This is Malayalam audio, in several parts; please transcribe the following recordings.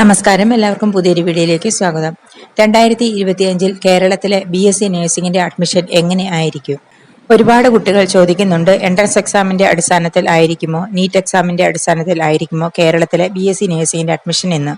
നമസ്കാരം. എല്ലാവർക്കും പുതിയൊരു വീഡിയോയിലേക്ക് സ്വാഗതം. രണ്ടായിരത്തി ഇരുപത്തിയഞ്ചിൽ കേരളത്തിലെ ബി എസ് സി നഴ്സിംഗിന്റെ അഡ്മിഷൻ എങ്ങനെ ആയിരിക്കും? ഒരുപാട് കുട്ടികൾ ചോദിക്കുന്നുണ്ട് എൻട്രൻസ് എക്സാമിന്റെ അടിസ്ഥാനത്തിൽ ആയിരിക്കുമോ നീറ്റ് എക്സാമിന്റെ അടിസ്ഥാനത്തിൽ ആയിരിക്കുമോ കേരളത്തിലെ ബി എസ് സി നഴ്സിംഗിന്റെ അഡ്മിഷൻ എന്ന്.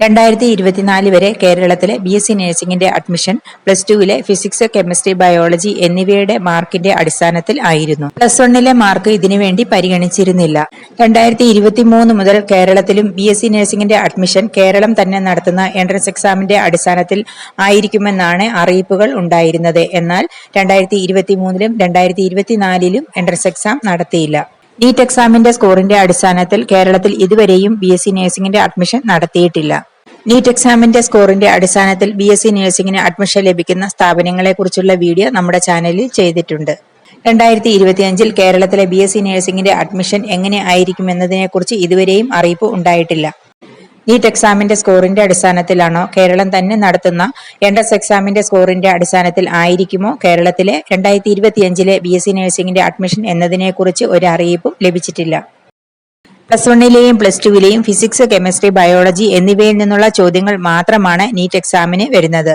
രണ്ടായിരത്തി ഇരുപത്തിനാല് വരെ കേരളത്തിലെ ബി എസ് സി നഴ്സിംഗിന്റെ അഡ്മിഷൻ പ്ലസ് ടുവിലെ ഫിസിക്സ് കെമിസ്ട്രി ബയോളജി എന്നിവയുടെ മാർക്കിന്റെ അടിസ്ഥാനത്തിൽ ആയിരുന്നു. പ്ലസ് വണ്ണിലെ മാർക്ക് ഇതിനുവേണ്ടി പരിഗണിച്ചിരുന്നില്ല. രണ്ടായിരത്തി ഇരുപത്തി മൂന്ന് മുതൽ കേരളത്തിലും ബി എസ് സി നഴ്സിംഗിന്റെ അഡ്മിഷൻ കേരളം തന്നെ നടത്തുന്ന എൻട്രൻസ് എക്സാമിന്റെ അടിസ്ഥാനത്തിൽ ആയിരിക്കുമെന്നാണ് അറിയിപ്പുകൾ ഉണ്ടായിരുന്നത്. എന്നാൽ രണ്ടായിരത്തി ഇരുപത്തി മൂന്നിലും രണ്ടായിരത്തി ഇരുപത്തിനാലിലും എൻട്രൻസ് എക്സാം നടത്തിയില്ല. നീറ്റ് എക്സാമിന്റെ സ്കോറിന്റെ അടിസ്ഥാനത്തിൽ കേരളത്തിൽ ഇതുവരെയും ബി എസ് സി നഴ്സിംഗിന്റെ അഡ്മിഷൻ നടത്തിയിട്ടില്ല. നീറ്റ് എക്സാമിന്റെ സ്കോറിന്റെ അടിസ്ഥാനത്തിൽ ബി എസ് സി നഴ്സിംഗിന് അഡ്മിഷൻ ലഭിക്കുന്ന സ്ഥാപനങ്ങളെക്കുറിച്ചുള്ള വീഡിയോ നമ്മുടെ ചാനലിൽ ചെയ്തിട്ടുണ്ട്. രണ്ടായിരത്തി ഇരുപത്തിയഞ്ചിൽ കേരളത്തിലെ ബി എസ് സി നഴ്സിംഗിന്റെ അഡ്മിഷൻ എങ്ങനെ ആയിരിക്കുമെന്നതിനെക്കുറിച്ച് ഇതുവരെയും അറിയിപ്പ് ഉണ്ടായിട്ടില്ല. നീറ്റ് എക്സാമിന്റെ സ്കോറിന്റെ അടിസ്ഥാനത്തിലാണോ കേരളം തന്നെ നടത്തുന്ന എൻഡസ് എക്സാമിന്റെ സ്കോറിന്റെ അടിസ്ഥാനത്തിൽ ആയിരിക്കുമോ കേരളത്തിലെ രണ്ടായിരത്തി ഇരുപത്തിയഞ്ചിലെ ബി എസ് സി നഴ്സിംഗിന്റെ അഡ്മിഷൻ എന്നതിനെക്കുറിച്ച് ഒരു അറിയിപ്പും ലഭിച്ചിട്ടില്ല. പ്ലസ് വണ്ണിലെയും പ്ലസ് ടുവിലെയും ഫിസിക്സ് കെമിസ്ട്രി ബയോളജി എന്നിവയിൽ നിന്നുള്ള ചോദ്യങ്ങൾ മാത്രമാണ് നീറ്റ് എക്സാമിന് വരുന്നത്.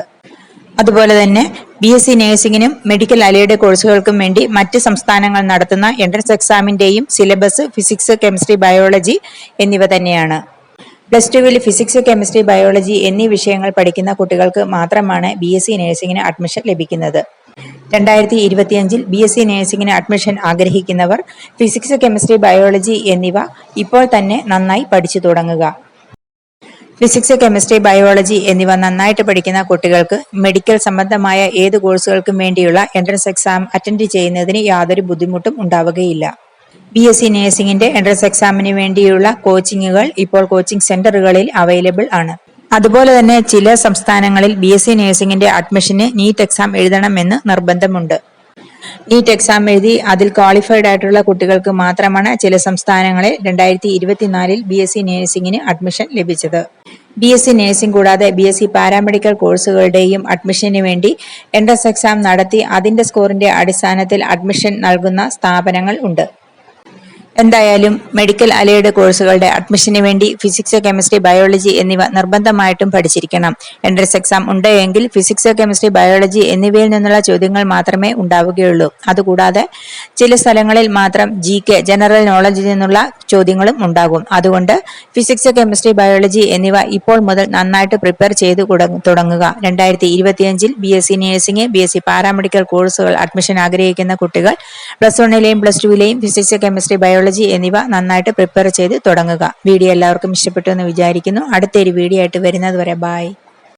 അതുപോലെ തന്നെ ബി എസ് സി നഴ്സിംഗിനും മെഡിക്കൽ അലൈഡ് കോഴ്സുകൾക്കും വേണ്ടി മറ്റ് സംസ്ഥാനങ്ങൾ നടത്തുന്ന എൻട്രൻസ് എക്സാമിന്റെയും സിലബസ് ഫിസിക്സ് കെമിസ്ട്രി ബയോളജി എന്നിവ തന്നെയാണ്. പ്ലസ് ടുവിൽ ഫിസിക്സ് കെമിസ്ട്രി ബയോളജി എന്നീ വിഷയങ്ങൾ പഠിക്കുന്ന കുട്ടികൾക്ക് മാത്രമാണ് ബി എസ് സി നഴ്സിംഗിന് അഡ്മിഷൻ ലഭിക്കുന്നത്. രണ്ടായിരത്തി ഇരുപത്തിയഞ്ചിൽ ബി എസ് സി നഴ്സിംഗിന് അഡ്മിഷൻ ആഗ്രഹിക്കുന്നവർ ഫിസിക്സ് കെമിസ്ട്രി ബയോളജി എന്നിവ ഇപ്പോൾ തന്നെ നന്നായി പഠിച്ചു തുടങ്ങുക. ഫിസിക്സ് കെമിസ്ട്രി ബയോളജി എന്നിവ നന്നായിട്ട് പഠിക്കുന്ന കുട്ടികൾക്ക് മെഡിക്കൽ സംബന്ധമായ ഏത് കോഴ്സുകൾക്കും വേണ്ടിയുള്ള എൻട്രൻസ് എക്സാം അറ്റൻഡ് ചെയ്യുന്നതിന് യാതൊരു ബുദ്ധിമുട്ടും ഉണ്ടാവുകയില്ല. ബി എസ് സി നഴ്സിംഗിന്റെ എൻട്രൻസ് എക്സാമിന് വേണ്ടിയുള്ള കോച്ചിങ്ങുകൾ ഇപ്പോൾ കോച്ചിംഗ് സെന്ററുകളിൽ അവൈലബിൾ ആണ്. അതുപോലെ തന്നെ ചില സംസ്ഥാനങ്ങളിൽ ബി എസ് സി നഴ്സിംഗിന്റെ അഡ്മിഷന് നീറ്റ് എക്സാം എഴുതണമെന്ന് നിർബന്ധമുണ്ട്. നീറ്റ് എക്സാം എഴുതി അതിൽ ക്വാളിഫൈഡ് ആയിട്ടുള്ള കുട്ടികൾക്ക് മാത്രമാണ് ചില സംസ്ഥാനങ്ങളിൽ രണ്ടായിരത്തി ഇരുപത്തിനാലിൽ ബി എസ് സി നഴ്സിംഗിന് അഡ്മിഷൻ ലഭിച്ചത്. ബി എസ് സി നഴ്സിംഗ് കൂടാതെ ബി എസ് സി പാരാമെഡിക്കൽ കോഴ്സുകളുടെയും അഡ്മിഷന് വേണ്ടി എൻട്രൻസ് എക്സാം നടത്തി അതിന്റെ സ്കോറിന്റെ അടിസ്ഥാനത്തിൽ അഡ്മിഷൻ നൽകുന്ന സ്ഥാപനങ്ങൾ ഉണ്ട്. എന്തായാലും മെഡിക്കൽ അലയുടെ കോഴ്സുകളുടെ അഡ്മിഷന് വേണ്ടി ഫിസിക്സ് കെമിസ്ട്രി ബയോളജി എന്നിവ നിർബന്ധമായിട്ടും പഠിച്ചിരിക്കണം. എൻട്രൻസ് എക്സാം ഉണ്ട് എങ്കിൽ ഫിസിക്സ് കെമിസ്ട്രി ബയോളജി എന്നിവയിൽ നിന്നുള്ള ചോദ്യങ്ങൾ മാത്രമേ ഉണ്ടാവുകയുള്ളൂ. അതുകൂടാതെ ചില സ്ഥലങ്ങളിൽ മാത്രം ജി കെ ജനറൽ നോളജിൽ നിന്നുള്ള ചോദ്യങ്ങളും ഉണ്ടാകും. അതുകൊണ്ട് ഫിസിക്സ് കെമിസ്ട്രി ബയോളജി എന്നിവ ഇപ്പോൾ മുതൽ നന്നായിട്ട് പ്രിപ്പയർ ചെയ്ത് തുടങ്ങുക. രണ്ടായിരത്തി ഇരുപത്തിയഞ്ചിൽ B S C nursing B S C paramedical കോഴ്സുകൾ അഡ്മിഷൻ ആഗ്രഹിക്കുന്ന കുട്ടികൾ പ്ലസ് വണ്ണിലെയും പ്ലസ് ടുവിലെയും ഫിസിക്സ് കെമിസ്ട്രി ബയോളജി എന്നിവ നന്നായിട്ട് പ്രിപ്പയർ ചെയ്ത് തുടങ്ങുക. വീഡിയോ എല്ലാവർക്കും ഇഷ്ടപ്പെട്ടു എന്ന് വിചാരിക്കുന്നു. അടുത്തൊരു വീഡിയോ ആയിട്ട് വരുന്നത് വരെ ബായ്